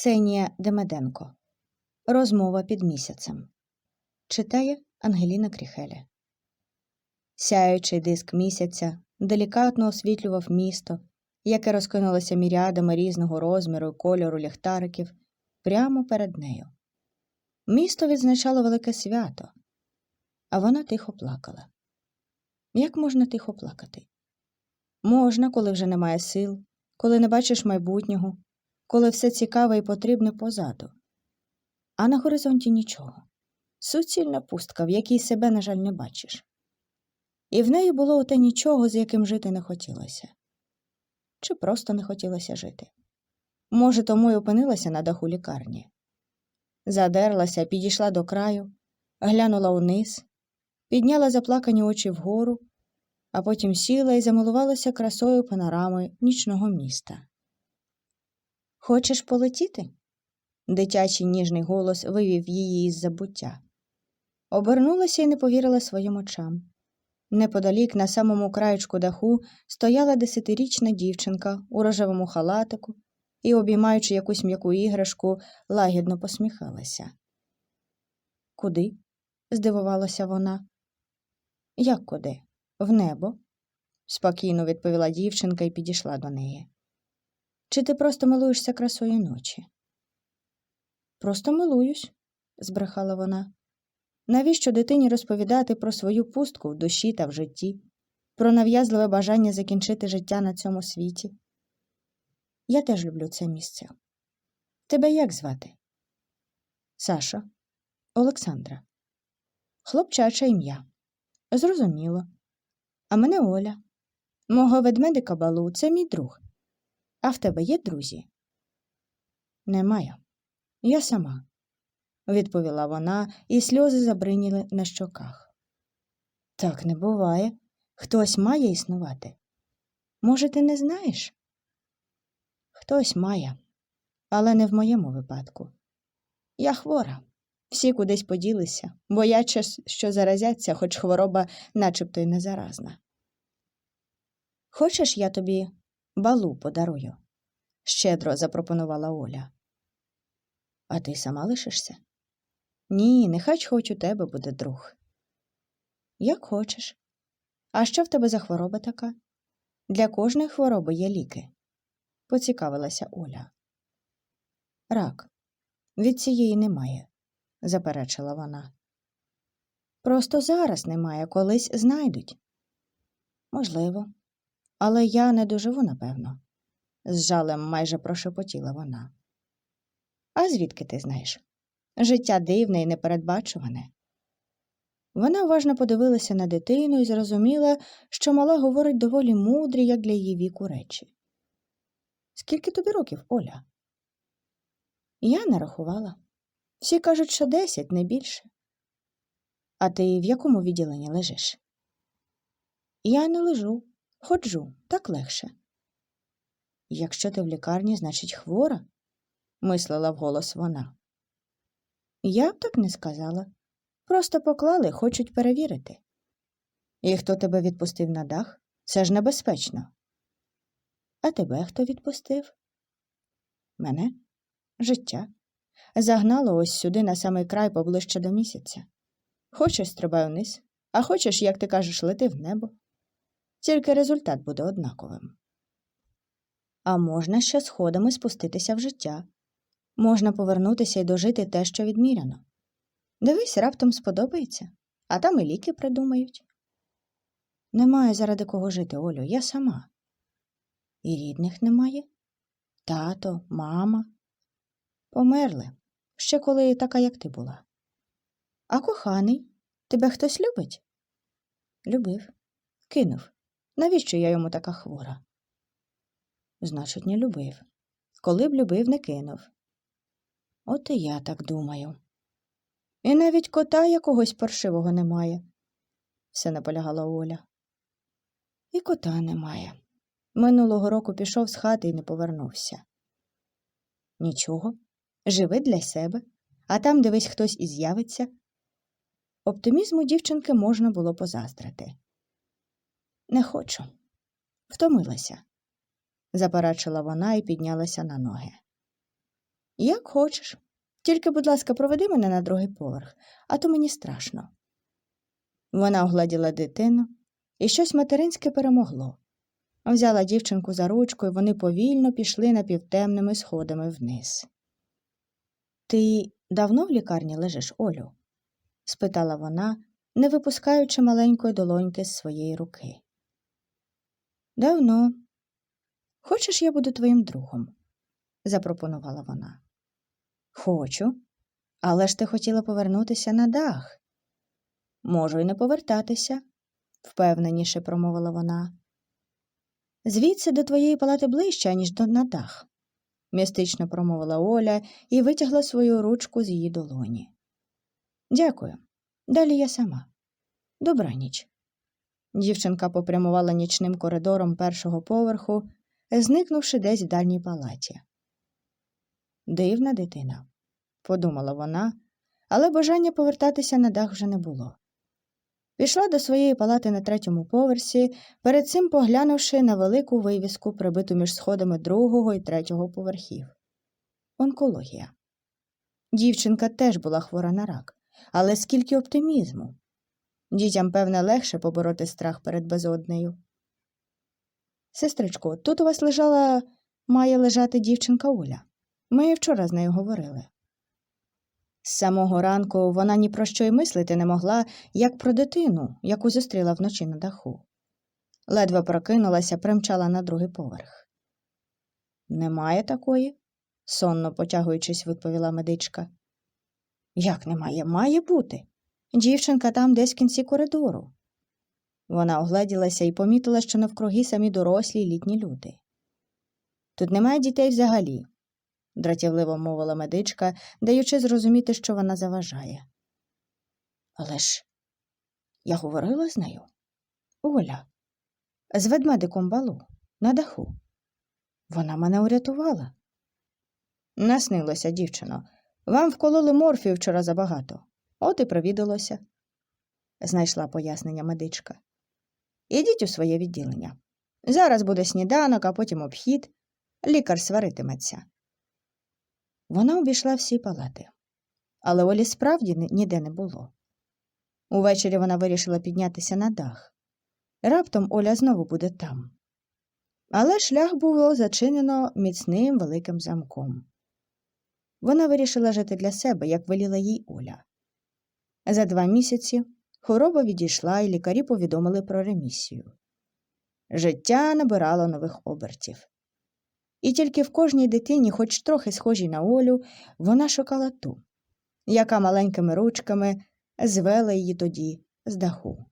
Ксенія Демеденко. Розмова під місяцем. Читає Ангеліна Кріхеля. Сяючий диск місяця делікатно освітлював місто, яке розкинулося мірядами різного розміру і кольору ліхтариків прямо перед нею. Місто відзначало велике свято, а вона тихо плакала. Як можна тихо плакати? Можна, коли вже немає сил, коли не бачиш майбутнього, коли все цікаве і потрібне позаду. А на горизонті нічого. Суцільна пустка, в якій себе, на жаль, не бачиш. І в неї було оте нічого, з яким жити не хотілося. Чи просто не хотілося жити. Може, тому й опинилася на даху лікарні. Задерлася, підійшла до краю, глянула униз, підняла заплакані очі вгору, а потім сіла і замилувалася красою панорами нічного міста. Хочеш полетіти? Дитячий ніжний голос вивів її із забуття. Обернулася і не повірила своїм очам. Неподалік, на самому краєчку даху, стояла десятирічна дівчинка у рожевому халатику і, обіймаючи якусь м'яку іграшку, лагідно посміхалася. Куди? здивувалася вона. Як куди? В небо? спокійно відповіла дівчинка і підійшла до неї. Чи ти просто милуєшся красою ночі? Просто милуюсь, збрехала вона. Навіщо дитині розповідати про свою пустку в душі та в житті, про нав'язливе бажання закінчити життя на цьому світі? Я теж люблю це місце. Тебе як звати? Саша, Олександра. Хлопчаче ім'я. Зрозуміло. А мене Оля. Мого ведмедика балу це мій друг. А в тебе є друзі? Немає. Я сама, відповіла вона, і сльози забриніли на щоках. Так не буває. Хтось має існувати. Може, ти не знаєш? Хтось має, але не в моєму випадку. Я хвора. Всі кудись поділися, бояче, що заразяться, хоч хвороба начебто й не заразна. Хочеш, я тобі балу подарую? щедро запропонувала Оля. А ти сама лишишся? Ні, нехай хоч у тебе буде друг. Як хочеш. А що в тебе за хвороба така? Для кожної хвороби є ліки, поцікавилася Оля. Рак. Від цієї немає, заперечила вона. Просто зараз немає, колись знайдуть. Можливо, але я не доживу, напевно, з жалем майже прошепотіла вона. А звідки ти знаєш? Життя дивне і непередбачуване. Вона уважно подивилася на дитину і зрозуміла, що мала говорить доволі мудрі, як для її віку речі. Скільки тобі років, Оля? Я нарахувала. Всі кажуть, що десять, не більше. А ти в якому відділенні лежиш? Я не лежу, ходжу, так легше. Якщо ти в лікарні, значить, хвора, мислила вголос вона. Я б так не сказала. Просто поклали, хочуть перевірити. І хто тебе відпустив на дах? Це ж небезпечно. А тебе хто відпустив? Мене? Життя. Загнало ось сюди на самий край поближче до місяця. Хочеш, стрибай вниз, а хочеш, як ти кажеш, лети в небо. Тільки результат буде однаковим. А можна ще сходами спуститися в життя. Можна повернутися і дожити те, що відміряно. Дивись, раптом сподобається, а там і ліки придумають. Немає заради кого жити, Олю, я сама. І рідних немає? Тато, мама. Померли, ще коли така, як ти була. А коханий, тебе хтось любить? Любив, кинув. Навіщо я йому така хвора? Значить, не любив. Коли б любив, не кинув. От і я так думаю. І навіть кота якогось паршивого немає, все наполягала Оля. І кота немає. Минулого року пішов з хати і не повернувся. Нічого, живи для себе, а там дивись хтось і з'явиться. Оптимізму дівчинки можна було позаздрити. Не хочу. Втомилася, заперечила вона і піднялася на ноги. Як хочеш. Тільки, будь ласка, проведи мене на другий поверх, а то мені страшно. Вона огладіла дитину, і щось материнське перемогло. Взяла дівчинку за ручку, і вони повільно пішли напівтемними сходами вниз. Ти давно в лікарні лежиш, Олю? спитала вона, не випускаючи маленької долоньки з своєї руки. Давно. Хочеш, я буду твоїм другом? запропонувала вона. Хочу, але ж ти хотіла повернутися на дах. Можу й не повертатися, впевненіше промовила вона. Звідси до твоєї палати ближче, ніж до на дах, містично промовила Оля і витягла свою ручку з її долоні. Дякую. Далі я сама. Добраніч. Дівчинка попрямувала нічним коридором першого поверху, зникнувши десь в дальній палаті. Дивна дитина, подумала вона, але бажання повертатися на дах вже не було. Пішла до своєї палати на третьому поверсі, перед цим поглянувши на велику вивіску, прибиту між сходами другого і третього поверхів. Онкологія. Дівчинка теж була хвора на рак, але скільки оптимізму. Дітям, певне, легше побороти страх перед безоднею. Сестричко, тут у вас лежала, має лежати дівчинка Оля. Ми вчора з нею говорили. З самого ранку вона ні про що й мислити не могла, як про дитину, яку зустріла вночі на даху. Ледве прокинулася, примчала на другий поверх. Немає такої, сонно потягуючись, відповіла медичка. Як немає? Має бути. Дівчинка там десь в кінці коридору. Вона огледілася і помітила, що навкруги самі дорослі літні люди. Тут немає дітей взагалі, дратівливо мовила медичка, даючи зрозуміти, що вона заважає. Але ж я говорила з нею. Оля, з ведмедиком балу, на даху. Вона мене урятувала. Наснилося, дівчино. Вам вкололи морфію вчора забагато. От і провідалося, знайшла пояснення медичка. Ідіть у своє відділення. Зараз буде сніданок, а потім обхід. Лікар сваритиметься. Вона обійшла всі палати, але Олі справді ніде не було. Увечері вона вирішила піднятися на дах. Раптом Оля знову буде там. Але шлях було зачинено міцним великим замком. Вона вирішила жити для себе, як веліла їй Оля. За два місяці хвороба відійшла, і лікарі повідомили про ремісію. Життя набирало нових обертів. І тільки в кожній дитині, хоч трохи схожій на Олю, вона шукала ту, яка маленькими ручками звела її тоді з даху.